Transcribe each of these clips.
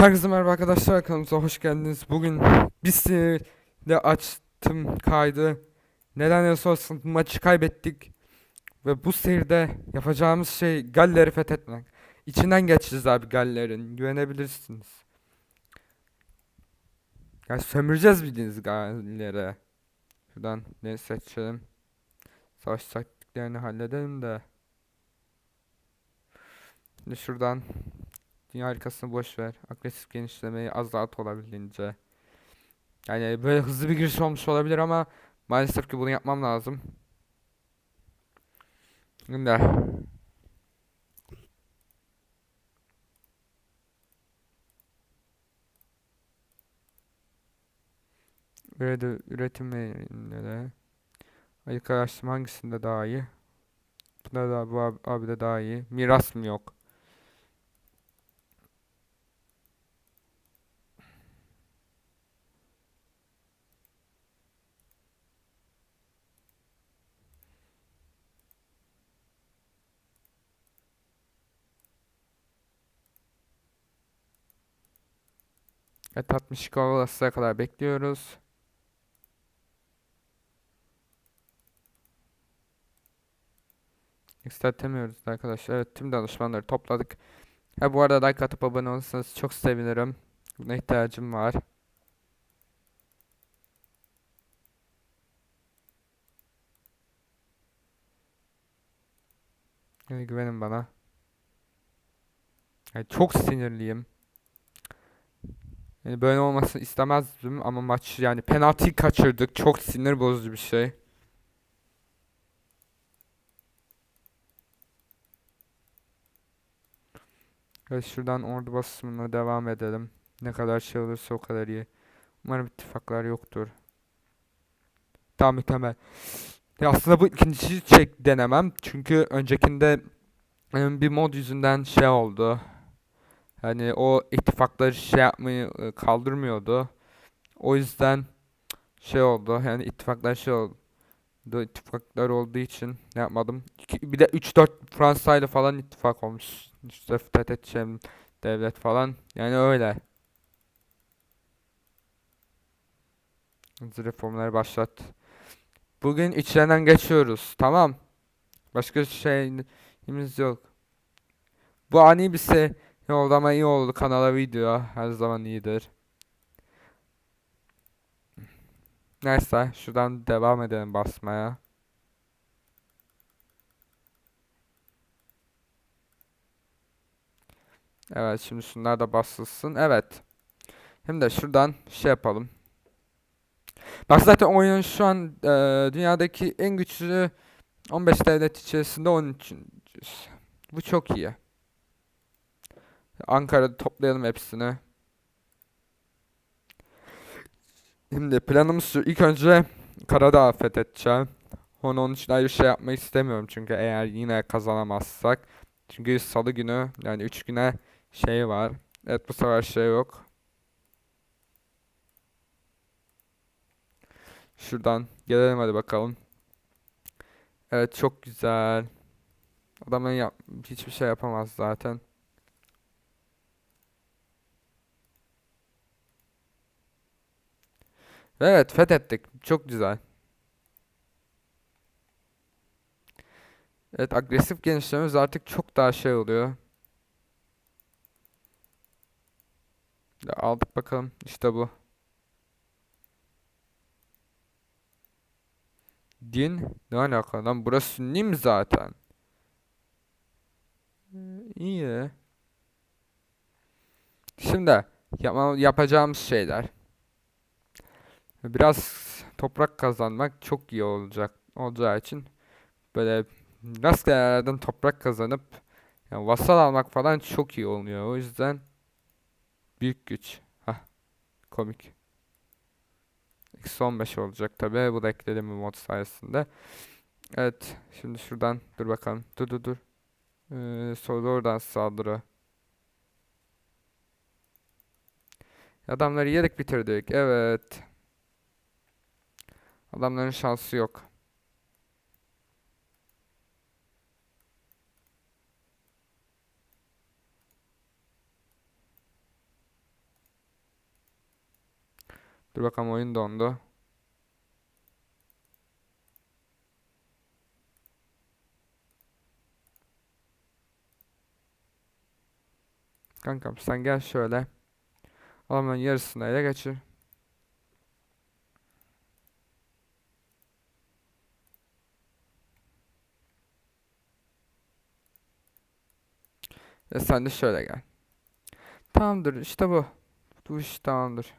Herkese merhaba arkadaşlar kanalımıza hoş geldiniz. Bugün bir sinirle açtım kaydı. Neden olursa olsun maçı kaybettik. Ve bu seride yapacağımız şey Galler'i fethetmek. İçinden geçeceğiz abi Galler'in. Güvenebilirsiniz. Ya sömüreceğiz bildiğiniz Galler'e. Şuradan ne seçelim. Savaş taktiklerini halledelim de. Şimdi şuradan Dünya harikasını boş ver. Agresif genişlemeyi azalt olabildiğince. Yani böyle hızlı bir giriş olmuş olabilir ama maalesef ki bunu yapmam lazım. Şimdi. Üretim de. Ayık araştırma hangisinde daha iyi? Bunda da bu abi, abi de daha iyi. Miras mı yok? Evet 62 olasılığa kadar bekliyoruz. Yükseltemiyoruz arkadaşlar. Evet tüm danışmanları topladık. Ha bu arada like atıp abone olursanız çok sevinirim. Buna ihtiyacım var. Yani güvenin bana. Yani çok sinirliyim. Yani böyle olmasını istemezdim ama maç yani penaltıyı kaçırdık. Çok sinir bozucu bir şey. Evet şuradan ordu basımına devam edelim. Ne kadar şey olursa o kadar iyi. Umarım ittifaklar yoktur. Tamam mükemmel. Ya aslında bu ikinci çek denemem. Çünkü öncekinde bir mod yüzünden şey oldu. Hani o ittifakları şey yapmayı e, kaldırmıyordu. O yüzden şey oldu. Yani ittifaklar şey oldu. ittifaklar olduğu için yapmadım. Bir de 3-4 Fransa ile falan ittifak olmuş. İşte fethedeceğim devlet falan. Yani öyle. Reformları başlat. Bugün içlerinden geçiyoruz. Tamam. Başka şeyimiz yok. Bu ani bir şey oldu ama iyi oldu. Kanala video her zaman iyidir. Neyse şuradan devam edelim basmaya. Evet şimdi şunlar da basılsın. Evet. Hem de şuradan şey yapalım. Bak zaten oyun şu an e, dünyadaki en güçlü 15 devlet içerisinde 13. Bu çok iyi. Ankara'da toplayalım hepsini. Şimdi planımız şu. İlk önce Karadağ fethedeceğim. Onu onun için ayrı şey yapmak istemiyorum çünkü eğer yine kazanamazsak. Çünkü salı günü yani 3 güne şey var. Evet bu sefer şey yok. Şuradan gelelim hadi bakalım. Evet çok güzel. Adamın yap hiçbir şey yapamaz zaten. Evet fethettik. Çok güzel. Evet agresif genişlememiz artık çok daha şey oluyor. Ya aldık bakalım. İşte bu. Din ne alaka lan? Burası Sünni mi zaten? Ee, İyi. Şimdi yapacağımız şeyler. Biraz toprak kazanmak çok iyi olacak olacağı için böyle rastgele yerlerden toprak kazanıp yani vasal almak falan çok iyi oluyor. O yüzden büyük güç. Hah komik. Eksi 15 olacak tabi. Bu da ekledim bu mod sayesinde. Evet. Şimdi şuradan dur bakalım. Dur dur dur. Ee, sonra oradan saldırı. Adamları yedik bitirdik. Evet. Adamların şansı yok. Dur bakalım oyun dondu. Kankam sen gel şöyle. Almanın yarısını ele geçir. Ve sen de şöyle gel. Tamamdır işte bu. Bu iş tamamdır.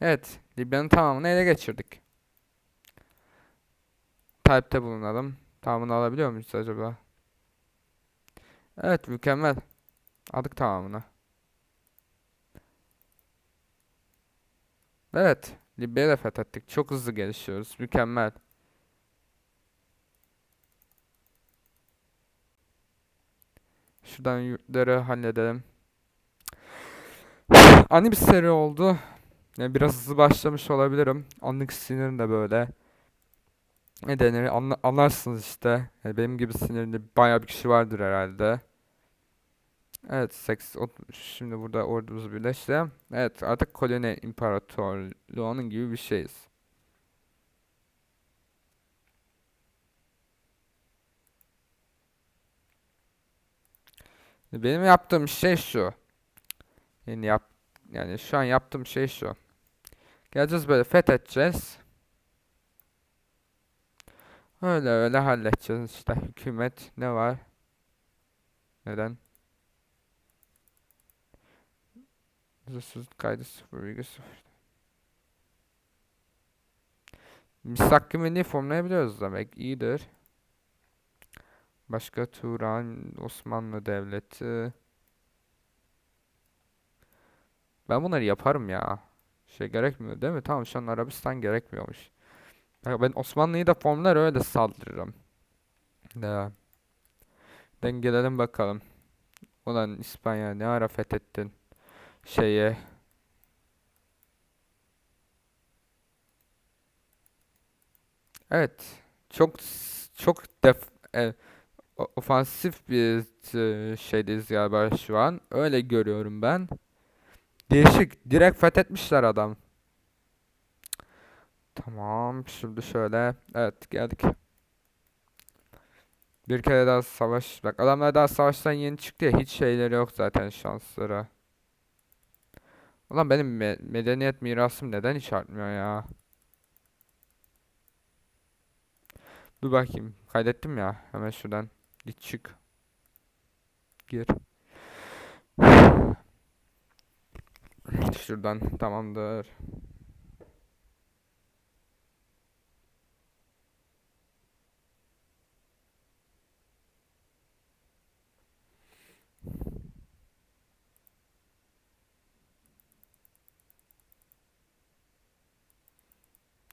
Evet. Libya'nın tamamını ele geçirdik. Talepte bulunalım. Tamamını alabiliyor muyuz acaba? Evet mükemmel. Aldık tamamını. Evet. Da fethettik. Çok hızlı gelişiyoruz. Mükemmel. Şuradan yurtları halledelim. Ani bir seri oldu. Yani biraz hızlı başlamış olabilirim. Anlık sinirim de böyle. Ne denir? Anla- anlarsınız işte. Yani benim gibi sinirli bayağı bir kişi vardır herhalde. Evet, seks, o- şimdi burada ordumuzu birleşti. Evet, artık koloni imparatorluğunun gibi bir şeyiz. Benim yaptığım şey şu. Yani yap, yani şu an yaptığım şey şu. Geleceğiz böyle fethedeceğiz. Öyle öyle halledeceğiz işte hükümet ne var? Neden? Huzursuzluk kaydı 0,0. Misak milli formlayabiliyoruz demek. iyidir. Başka Turan, Osmanlı Devleti. Ben bunları yaparım ya. Şey gerekmiyor değil mi? Tamam şu an Arabistan gerekmiyormuş. Ben Osmanlı'yı da formlar öyle saldırırım. De. Dengelelim bakalım. Ulan İspanya ne ara fethettin şeyi. Evet. Çok çok def e, ofansif bir e, şeydeyiz galiba şu an. Öyle görüyorum ben. Değişik. Direkt fethetmişler adam. Tamam. Şimdi şöyle. Evet geldik. Bir kere daha savaş. Bak adamlar daha savaştan yeni çıktı ya. Hiç şeyleri yok zaten şansları. Ulan benim me- medeniyet mirasım neden hiç artmıyor ya? Dur bakayım. Kaydettim ya. Hemen şuradan. Git çık. Gir. Şuradan. Tamamdır.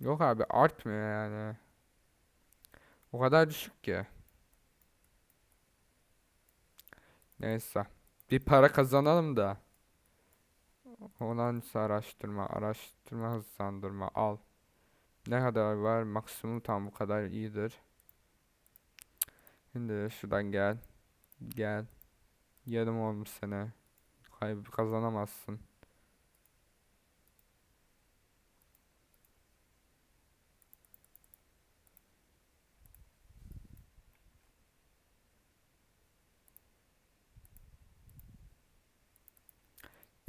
Yok abi artmıyor yani. O kadar düşük ki. Neyse. Bir para kazanalım da. Olan araştırma, araştırma hızlandırma al. Ne kadar var? Maksimum tam bu kadar iyidir. Şimdi şuradan gel. Gel. Yarım olmuş sene. Kaybı kazanamazsın.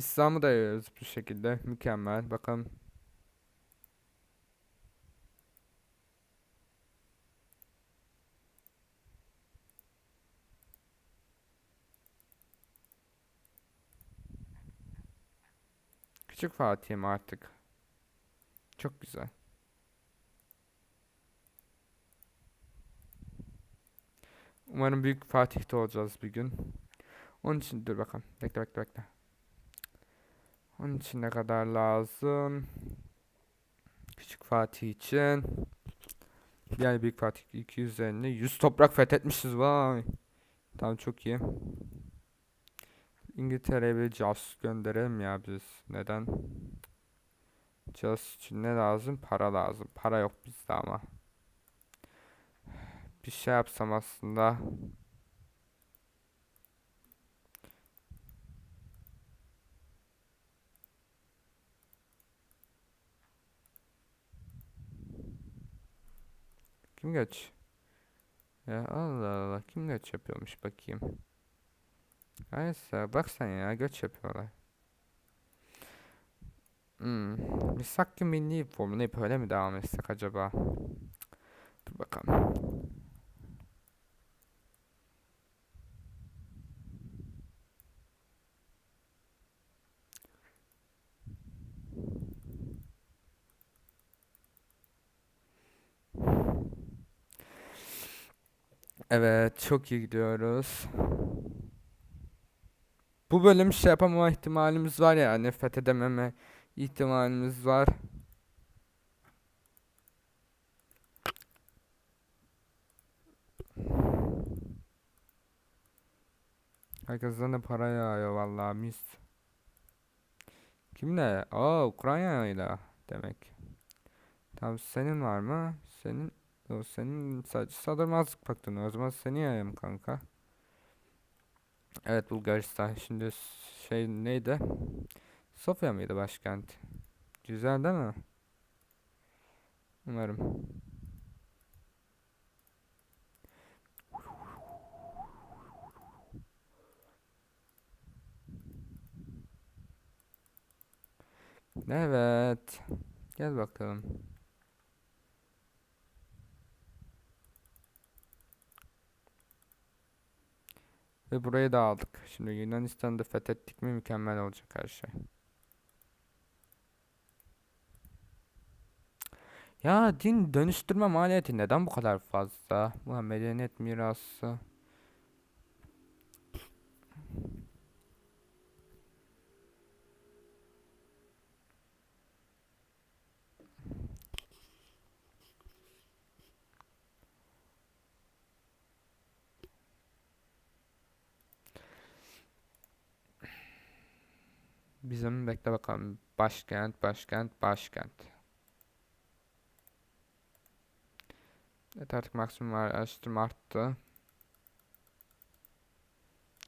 İslam'ı da yayıyoruz bu şekilde. Mükemmel. Bakalım. Küçük Fatih'im artık. Çok güzel. Umarım büyük Fatih'te olacağız bir gün. Onun için dur bakalım. Bekle bekle bekle. Onun için ne kadar lazım? Küçük Fatih için. Yani Büyük Fatih 250. 100 toprak fethetmişiz vay. Tamam çok iyi. İngiltere'ye bir casus gönderelim ya biz. Neden? Casus için ne lazım? Para lazım. Para yok bizde ama. Bir şey yapsam aslında. Kim göç? Ya Allah Allah kim göç yapıyormuş bakayım. Neyse bak sen ya göç yapıyorlar. Hmm. Biz Hakkı Milli Formula hep öyle mi devam etsek acaba? Dur bakalım. Evet, çok iyi gidiyoruz. Bu bölüm şey yapamama ihtimalimiz var yani fethedememe ihtimalimiz var. Herkesten de para yağıyor vallahi mis. Kimle? Aa Ukrayna'yla demek. Tamam senin var mı? Senin o senin sadece sadırmazlık paktını. O zaman seni yayayım kanka. Evet Bulgaristan. Şimdi şey neydi? Sofya mıydı başkent? Güzel değil mi? Umarım. Evet. Gel bakalım. Ve burayı da aldık. Şimdi Yunanistan'ı da fethettik mi mükemmel olacak her şey. Ya din dönüştürme maliyeti neden bu kadar fazla? Ulan medeniyet mirası. Bizim bekle bakalım. Başkent, başkent, başkent. Evet artık maksimum araştırma arttı.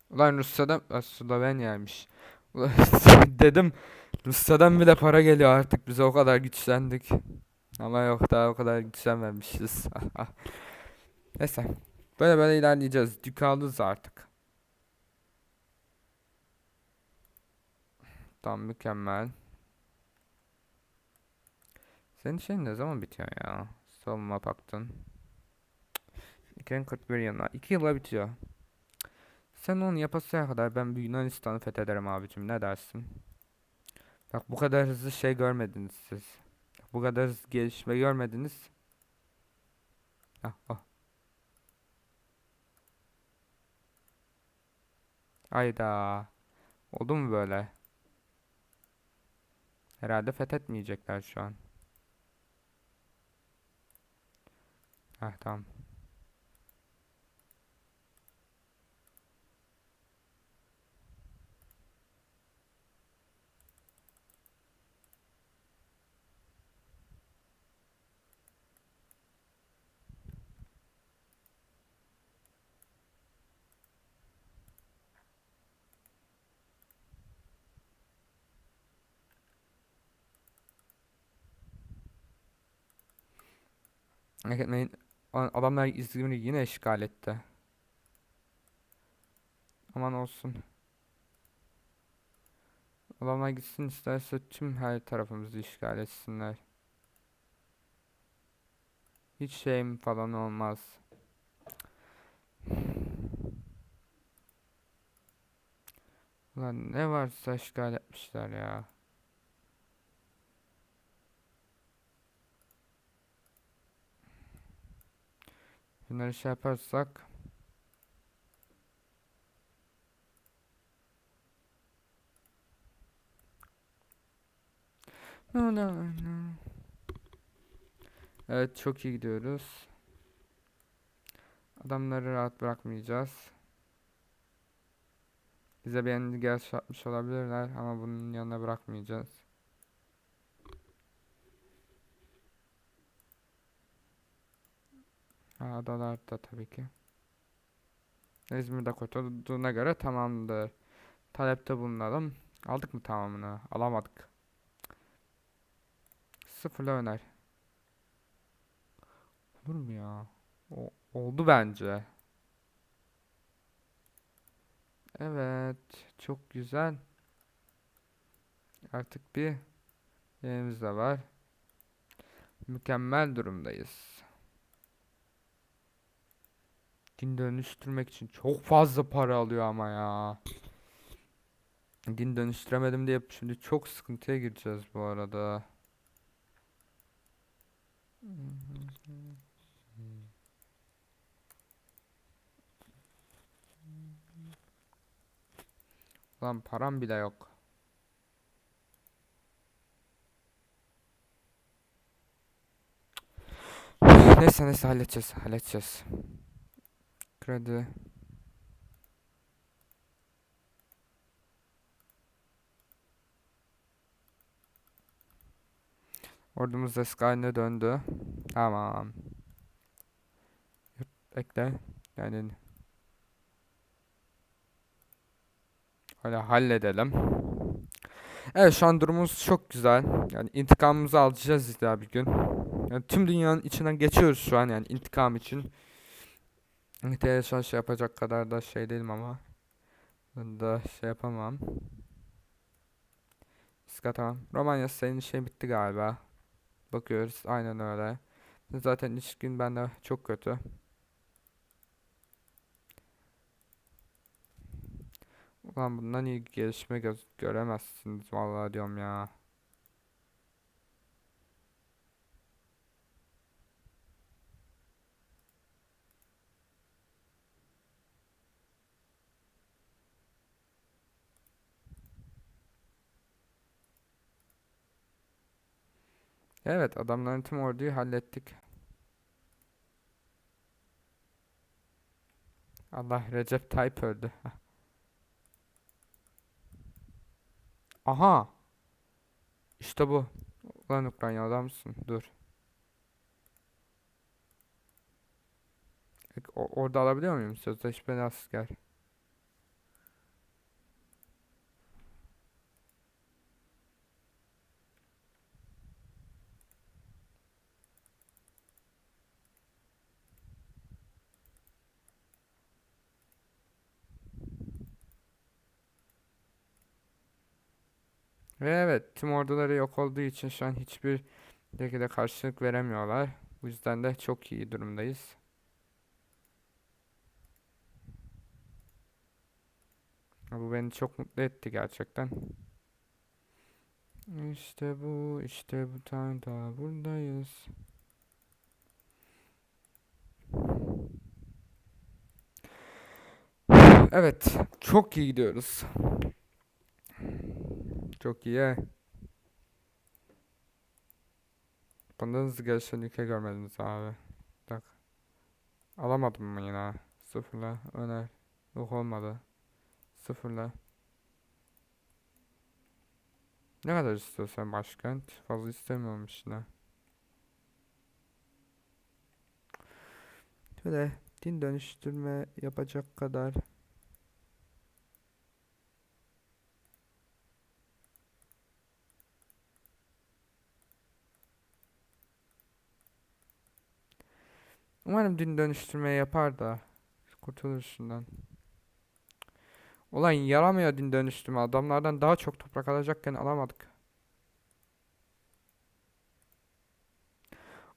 Ulan Rusya'dan Aa, Slovenya'ymış. Ulan dedim Rusya'dan bile para geliyor artık bize o kadar güçlendik. Ama yok daha o kadar güçlenmemişiz. Neyse. Böyle böyle ilerleyeceğiz. Dük artık. Tamam mükemmel. Senin şeyin ne zaman bitiyor ya? Savunma paktın. 2041 yılına. 2 yıla bitiyor. Sen onu yapasıya kadar ben bir Yunanistan'ı fethederim abicim. Ne dersin? Bak bu kadar hızlı şey görmediniz siz. Bu kadar hızlı gelişme görmediniz. Ah, ah. Hayda. Oldu mu böyle? Herhalde fethetmeyecekler şu an. Heh tamam. Etmeyin. Adamlar İzmir'i yine işgal etti. Aman olsun. Adamlar gitsin isterse tüm her tarafımızı işgal etsinler. Hiç şeyim falan olmaz. Ulan ne varsa işgal etmişler ya. Bunları şey yaparsak No, no, no. Evet çok iyi gidiyoruz. Adamları rahat bırakmayacağız. Bize bir engel atmış olabilirler ama bunun yanına bırakmayacağız. Ha, Adalarda tabii ki. İzmir'de kurtulduğuna göre tamamdır. Talepte bulunalım. Aldık mı tamamını? Alamadık. Sıfırla öner. Olur mu ya? O, oldu bence. Evet. Çok güzel. Artık bir yerimiz de var. Mükemmel durumdayız. Din dönüştürmek için çok fazla para alıyor ama ya. Din dönüştüremedim diye şimdi çok sıkıntıya gireceğiz bu arada. Lan param bile yok. Neyse neyse halledeceğiz halledeceğiz. Kredi. Ordumuz eski haline döndü. Tamam. Ekle. Yani öyle halledelim. Evet şu an durumumuz çok güzel. Yani intikamımızı alacağız daha bir gün. Yani tüm dünyanın içinden geçiyoruz şu an yani intikam için. An şey yapacak kadar da şey değilim ama. De şey yapamam. İska tamam. Romanya senin şey bitti galiba. Bakıyoruz aynen öyle. Zaten ilişkin bende çok kötü. Ulan bundan iyi gelişme göz göremezsiniz vallahi diyorum ya. Evet adamların tüm orduyu hallettik. Allah Recep Tayyip öldü. Aha. İşte bu. Ulan Ukrayna adamsın. Dur. O- orada alabiliyor muyum? Sözleşmeli asker. Ve evet tüm orduları yok olduğu için şu an hiçbir şekilde karşılık veremiyorlar. Bu yüzden de çok iyi durumdayız. Bu beni çok mutlu etti gerçekten. İşte bu, işte bu tane daha buradayız. Evet, çok iyi gidiyoruz. Çok iyi. Bundan hızlı gelişen ülke görmediniz abi. Bak. Alamadım mı yine? Sıfırla. Öner. Yok olmadı. Sıfırla. Ne kadar istiyorsan başkent? Fazla istemiyormuş yine. Şöyle din dönüştürme yapacak kadar. Umarım din dönüştürme yapar da kurtulur. Ulan yaramıyor din dönüştürme. Adamlardan daha çok toprak alacakken alamadık.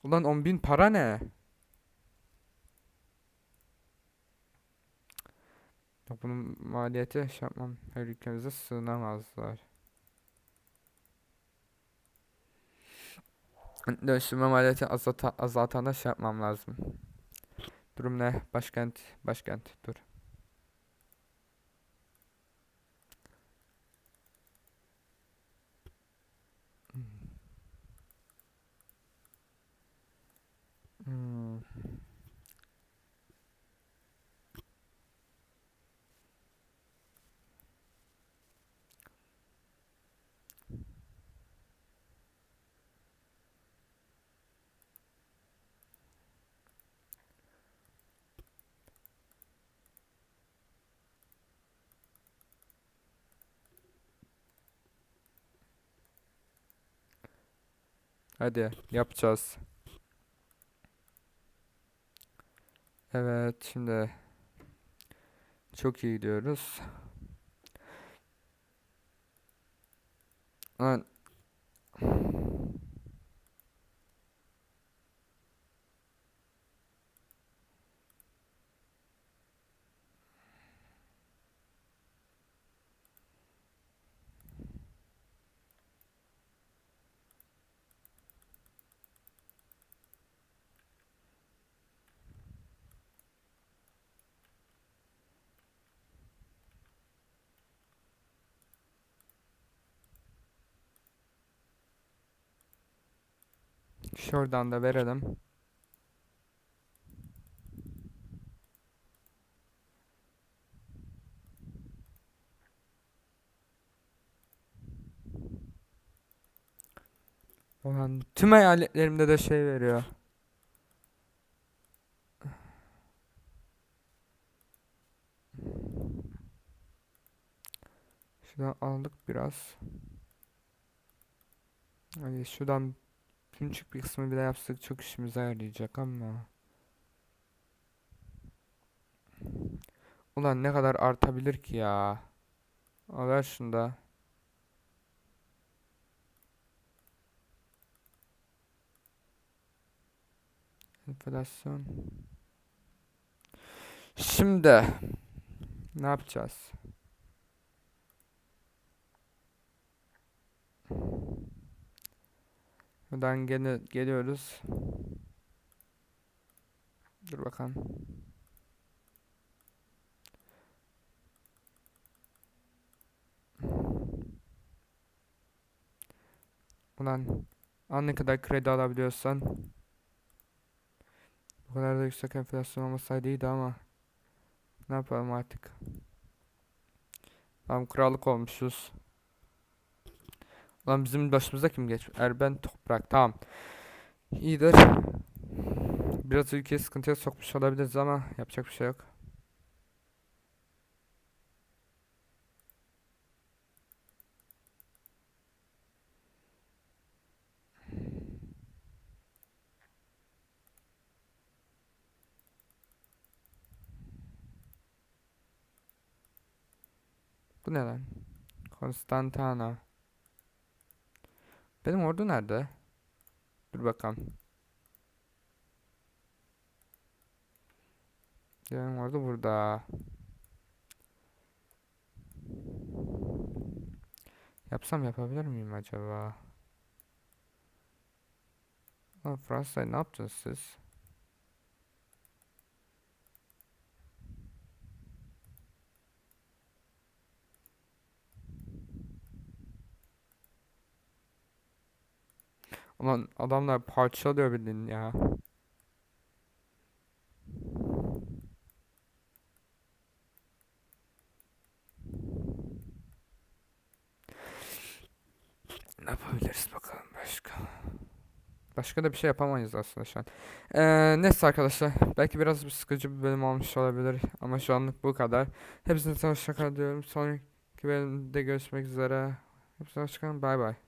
Ulan 10.000 para ne? Ya bunun maliyeti şey yapmam. Her ülkemize sığınamazlar. Dönüştürme maliyeti azalta, azaltana şey yapmam lazım. Durum ne? Başkent, başkent. Dur. Hmm. Hadi yapacağız. Evet şimdi çok iyi gidiyoruz. Lan. Şuradan da verelim. Ulan tüm eyaletlerimde de şey veriyor. Şuradan aldık biraz. Hadi şuradan küçük bir kısmı bile yapsak çok işimize yarayacak ama. Ulan ne kadar artabilir ki ya. Al ver şunu da. Enflasyon. Şimdi ne yapacağız? Buradan gene geliyoruz. Dur bakalım. Ulan al ne kadar kredi alabiliyorsan. Bu kadar da yüksek enflasyon olmasaydı iyiydi ama. Ne yapalım artık. Tamam krallık olmuşuz. Ulan bizim başımıza kim geç? Erben Toprak. Tamam. İyidir. Biraz ülkeyi sıkıntıya sokmuş olabiliriz ama yapacak bir şey yok. Bu ne lan? Konstantana. Benim ordu nerede? Dur bakalım. Benim ordu burada. Yapsam yapabilir miyim acaba? Fransa'ya ne yaptınız siz? Ulan adamlar parçalıyor bildiğin ya. Ne yapabiliriz bakalım başka? Başka da bir şey yapamayız aslında şu an. Ee, neyse arkadaşlar. Belki biraz bir sıkıcı bir bölüm olmuş olabilir. Ama şu anlık bu kadar. Hepinize hoşçakal diyorum. Sonraki bölümde görüşmek üzere. Hepinize hoşçakalın. Bay bay.